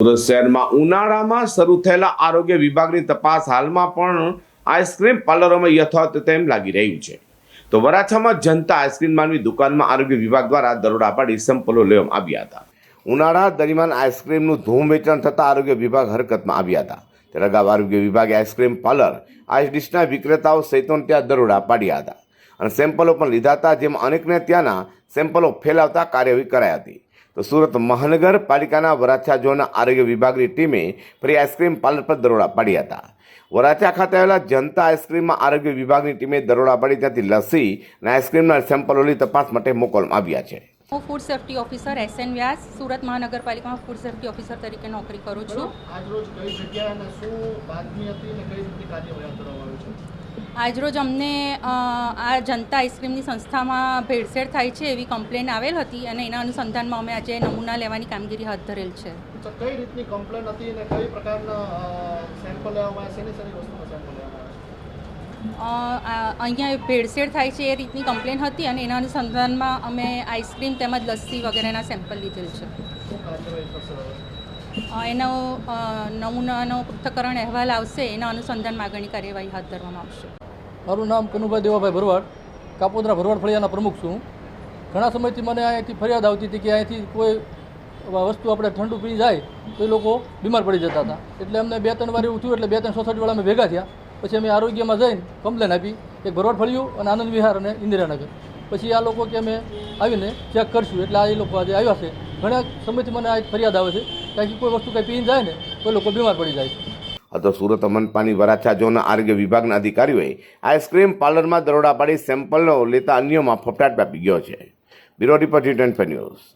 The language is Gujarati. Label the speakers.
Speaker 1: સુરત શહેરમાં ઉનાળામાં શરૂ થયેલા આરોગ્ય વિભાગની તપાસ હાલમાં પણ આઈસ્ક્રીમ પાર્લરોમાં યથાવત તેમ લાગી રહ્યું છે. તો વરાછામાં જનતા આઈસ્ક્રીમ માનવી દુકાનમાં આરોગ્ય વિભાગ દ્વારા દરોડા પાડી સેમ્પલો લેવામાં આવ્યા હતા. ઉનાળા દરમિયાન આઈસ્ક્રીમનું ધૂમ વેચાણ થતાં આરોગ્ય વિભાગ હરકતમાં આવ્યા હતા. ત્યારે અગાઉ આરોગ્ય વિભાગે આઈસ્ક્રીમ પાર્લર, આઈસ ડીશના વિક્રેતાઓ સહિતોને ત્યાં દરોડા પાડ્યા હતા. અને સેમ્પલો પણ લીધા હતા જેમાં અનેકને ત્યાંના સેમ્પલો ફેલાવતા કાર્યવાહી કરાઈ હતી. તો સુરત મહાનગરપાલિકાના વરાછા ઝોનના આરોગ્ય વિભાગની ટીમે ફ્રી આઈસ્ક્રીમ પાર્લર પર દરોડા પાડ્યા હતા. વરાછા ખાતે આવેલા જનતા આઈસ્ક્રીમમાં આરોગ્ય વિભાગની ટીમે દરોડા પાડી ત્યાંથી લસી અને આઈસ્ક્રીમના સેમ્પલોની તપાસ માટે મોકલવામાં આવ્યા છે.
Speaker 2: હું food safety officer S N Vyas Surat મહાનગરપાલિકામાં ફૂડ સેફ્ટી ઓફિસર તરીકે નોકરી કરું છું.
Speaker 3: આજરોજ કઈ જગ્યાએ અને શું બાતમી હતી અને કઈ રીતની કાર્યવાહી હાથ ધરવામાં છે?
Speaker 2: આજરોજ અમને આ જનતા આઈસ્ક્રીમની સંસ્થામાં ભેળસેળ થાય છે એવી કમ્પ્લેન આવેલ હતી અને એના અનુસંધાનમાં અમે આજે નમૂના લેવાની કામગીરી હાથ ધરેલ છે.
Speaker 3: તો કઈ રીતની કમ્પ્લેન હતી અને કઈ પ્રકારના સેમ્પલ લેવામાં આવ્યા શેની શેની વસ્તુના સેમ્પલ લેવામાં
Speaker 2: આ- અહીંયા ભેળસેળ થાય છે એ રીતની કમ્પ્લેન હતી અને એના અનુસંધાનમાં અમે આઈસ્ક્રીમ તેમજ લસ્સી વગેરેના સેમ્પલ લીધેલ છે. એનો નમૂનાનો પૃથ્થકરણ અહેવાલ આવશે, એના અનુસંધાનમાં માગણી કાર્યવાહી હાથ ધરવામાં આવશે.
Speaker 4: મારું નામ કનુભાઈ દેવાભાઈ ભરવાડ, કાપોદરા ભરવાડ ફળિયાના પ્રમુખ છું. ઘણા સમયથી મને અહીંયાથી ફરિયાદ આવતી હતી કે અહીંથી કોઈ વસ્તુ આપણે ઠંડુ પી જાય, તો એ લોકો બીમાર પડી જતા હતા. એટલે અમને બે ત્રણ વાર એવું એટલે બે ત્રણ સોસાયટીવાળા અમે ભેગા થયા. પછી અમે આરોગ્યમાં જઈને કમ્પ્લેન આપી, એક ભરવાડ ફળિયું અને આનંદ વિહાર અને ઇન્દિરાનગર. પછી આ લોકો કે અમે આવીને ચેક કરશું, એટલે આ એ લોકો આજે આવ્યા છે. ઘણા સમયથી મને આ ફરિયાદ આવે છે. કારણ કોઈ વસ્તુ કંઈ પીને જાય ને, તો લોકો બીમાર પડી જાય છે.
Speaker 1: આ તો સુરત મનપાની વરાછા ઝોનના આરોગ્ય વિભાગના અધિકારીઓએ આઈસ્ક્રીમ પાર્લરમાં દરોડા પાડી સેમ્પલનો લેતા અન્યમાં ફફડાટ વ્યાપી ગયો છે. Bureau report news.